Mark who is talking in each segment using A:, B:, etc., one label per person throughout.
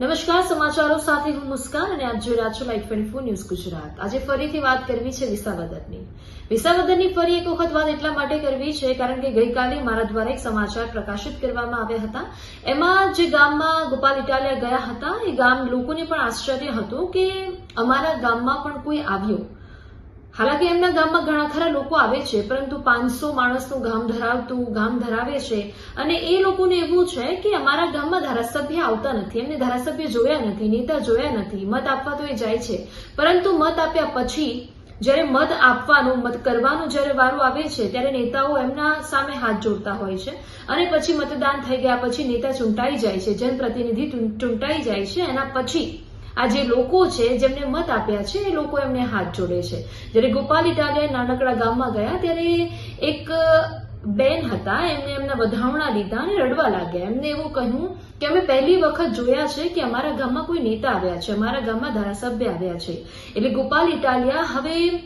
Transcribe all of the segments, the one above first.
A: નમસ્કાર, સમાચારો સાથે હું મુસ્કાન અને આપ જોઈ રહ્યા છો live twenty four news Gujarat. આજે ફરીથી વાત કરવી છે વિસાવદરની. વિસાવદરની ફરી એક વખત વાત એટલા માટે કરવી છે કારણ કે ગઈકાલે મારા દ્વારા એક સમાચાર પ્રકાશિત કરવામાં આવ્યા હતા. એમાં જે ગામમાં ગોપાલ ઇટાલિયા ગયા હતા, એ ગામ લોકોને પણ આશ્ચર્ય હતું કે અમારા ગામમાં પણ કોઈ આવ્યો. હાલાકી એમના ગામમાં ઘણા ખરા લોકો આવે છે, પરંતુ પાંચસો માણસનું ગામ ધરાવતું ગામ ધરાવે છે અને એ લોકોને એવું છે કે અમારા ગામમાં ધારાસભ્ય આવતા નથી, એમને ધારાસભ્ય જોયા નથી, નેતા જોયા નથી, મત આપવા તો એ જાય છે, પરંતુ મત આપ્યા પછી જ્યારે મત આપવાનું, મત કરવાનું જ્યારે વારો આવે છે, ત્યારે નેતાઓ એમના સામે હાથ જોડતા હોય છે અને પછી મતદાન થઈ ગયા પછી નેતા ચૂંટાઈ જાય છે, જનપ્રતિનિધિ ચૂંટાઈ જાય છે, એના પછી આ જે લોકો છે, જેમને મત આપ્યા છે, એ લોકો એમને હાથ જોડે છે. જ્યારે ગોપાલ ઇટાલિયા નાનકડા ગામમાં ગયા, ત્યારે એક બેન હતા, એમને એમના વધામણા લીધા અને રડવા લાગ્યા. એમને એવું કહ્યું કે, અમે પહેલી વખત જોયા છે કે અમારા ગામમાં કોઈ નેતા આવ્યા છે, અમારા ગામમાં ધારાસભ્ય આવ્યા છે. એટલે ગોપાલ ઇટાલિયા હવે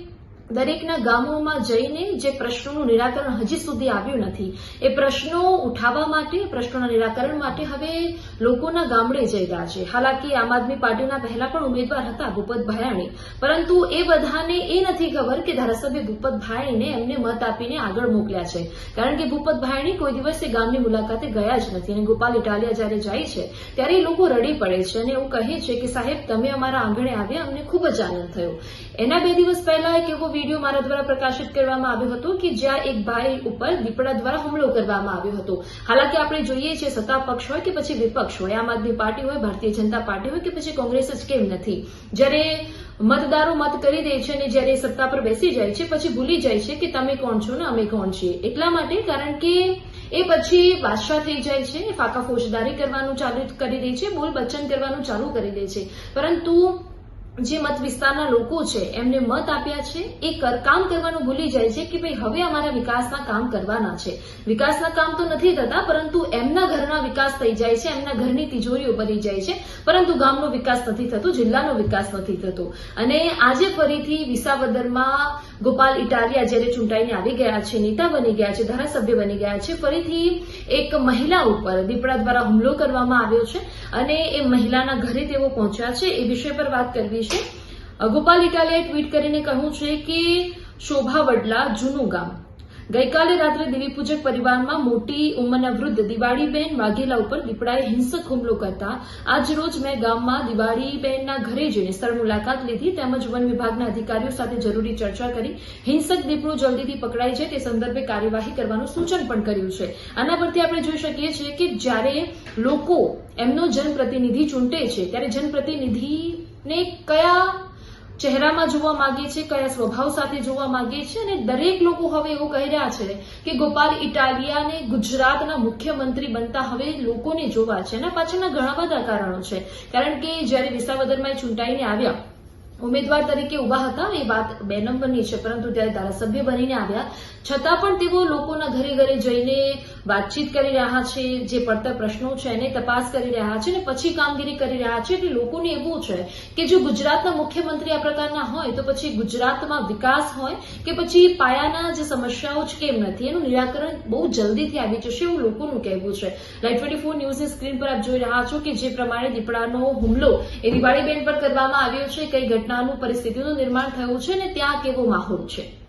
A: દરેકના ગામોમાં જઈને જે પ્રશ્નોનું નિરાકરણ હજી સુધી આવ્યું નથી. એ પ્રશ્નો ઉઠાવવા માટે, પ્રશ્નોના નિરાકરણ માટે હવે લોકોના ગામડે જઈ રહ્યા છે. હાલાકી આમ આદમી પાર્ટીના પહેલા પણ ઉમેદવાર હતા, ભૂપત ભાયાણી. પરંતુ એ બધાને એ નથી ખબર કે ધારાસભ્ય ભૂપત ભાયાણીને એમને મત આપીને આગળ મોકલ્યા છે. કારણ કે ભૂપત ભાયાણી કોઈ દિવસ એ ગામની મુલાકાતે ગયા જ નથી અને ગોપાલ ઇટાલિયા જ્યારે જાય છે, ત્યારે લોકો રડી પડે છે અને એવું કહે છે કે સાહેબ, તમે અમારા આંગણે આવ્યા, અમને ખૂબ જ આનંદ થયો. એના બે દિવસ પહેલા એક એવો વીડિયો મારા દ્વારા પ્રકાશિત કરવામાં આવ્યો હતો કે જ્યાં એક ભાઈ ઉપર દીપડા દ્વારા હુમલો કરવામાં આવ્યો હતો. હાલાકી આપણે જોઈએ છીએ સત્તા પક્ષ હોય કે પછી વિપક્ષ હોય. આમ આદમી પાર્ટી હોય, ભારતીય જનતા પાર્ટી હોય કે પછી કોંગ્રેસ જ કેમ નથી? જ્યારે મતદારો મત કરી દે છે અને જ્યારે સત્તા પર બેસી જાય છે, પછી ભૂલી જાય છે કે તમે કોણ છો ને અમે કોણ છીએ? એટલા માટે કારણ કે એ પછી બાદશાહ થઈ જાય છે, ફાકા ફોજદારી કરવાનું ચાલુ કરી દે છે, બોલ બચ્ચન કરવાનું ચાલુ કરી દે છે. પરંતુ જે મત વિસ્તારના લોકો છે, એમને મત આપ્યા છે, એ કામ કરવાનું ભૂલી જાય છે કે ભાઈ હવે અમારા વિકાસના કામ કરવાના છે. વિકાસના કામ તો નથી થતા, પરંતુ એમના ઘરના વિકાસ થઈ જાય છે, એમના ઘરની તિજોરીઓ ભરી જાય છે. પરંતુ ગામનો વિકાસ નથી થતો, જિલ્લાનો વિકાસ નથી થતો. અને આજે ફરીથી વિસાવદરમાં ગોપાલ ઇટાલિયા જ્યારે ચૂંટાઈને આવી ગયા છે, નેતા બની ગયા છે, ધારાસભ્ય બની ગયા છે, ફરીથી એક મહિલા ઉપર દીપડા દ્વારા હુમલો કરવામાં આવ્યો છે અને એ મહિલાના ઘરે તેઓ પહોંચ્યા છે એ વિષય પર વાત કરવી છે. ગોપાલ ઇટાલિયાએ ટ્વીટ કરીને કહ્યું છે કે શોભા વડલા જૂનું ગામ ગઈકાલે રાત્રે દેવી પરિવારમાં મોટી ઉંમરના વૃદ્ધ દિવાળીબેન વાઘેલા ઉપર દીપડાએ હિંસક હુમલો કરતા આજ રોજ મેં ગામમાં દિવાળીબેનના ઘરે જઈને સ્થળ મુલાકાત લીધી તેમજ વન વિભાગના અધિકારીઓ સાથે જરૂરી ચર્ચા કરી. હિંસક દીપડો જલ્દીથી પકડાઈ જાય તે સંદર્ભે કાર્યવાહી કરવાનું સૂચન પણ કર્યું છે. આના પરથી આપણે જોઈ શકીએ છીએ કે જ્યારે લોકો એમનો જનપ્રતિનિધિ ચૂંટે છે, ત્યારે જનપ્રતિનિધિને કયા ચહેરામાં જોવા માંગે છે કયા સ્વભાવ સાથે જોવા માંગીએ છે અને દરેક લોકો હવે એવું કહી રહ્યા છે કે ગોપાલ ઇટાલિયાને ગુજરાતના મુખ્યમંત્રી બનતા હવે લોકોને જોવા છે. એના પાછળના ઘણા બધા કારણો છે. કારણ કે જ્યારે વિસાવદરમાં ચૂંટાઈને આવ્યા ઉમેદવાર તરીકે ઊભા હતા. એ વાત બે નંબરની છે, પરંતુ ત્યારે ધારાસભ્ય બનીને આવ્યા. છતાં પણ તેઓ લોકોના ઘરે ઘરે જઈને વાતચીત કરી રહ્યા છે, જે પડતર પ્રશ્નો છે એને તપાસ કરી રહ્યા છે અને પછી કામગીરી કરી રહ્યા છે. એટલે લોકોને એવું છે કે જો ગુજરાતના મુખ્યમંત્રી આ પ્રકારના હોય, તો પછી ગુજરાતમાં વિકાસ હોય કે પછી પાયાના જે સમસ્યાઓ છે કેમ નથી. એનું નિરાકરણ બહુ જલ્દીથી આવી જશે એવું લોકોનું કહેવું છે. લાઈવ ટ્વેન્ટી ફોર ન્યૂઝની સ્ક્રીન પર આપ જોઈ રહ્યા છો કે જે પ્રમાણે દીપડાનો હુમલો એ દિવાળીબેન પર કરવામાં આવ્યો છે. કઈ ઘટનાનું પરિસ્થિતિનું નિર્માણ થયું છે અને ત્યાં કેવો માહોલ છે?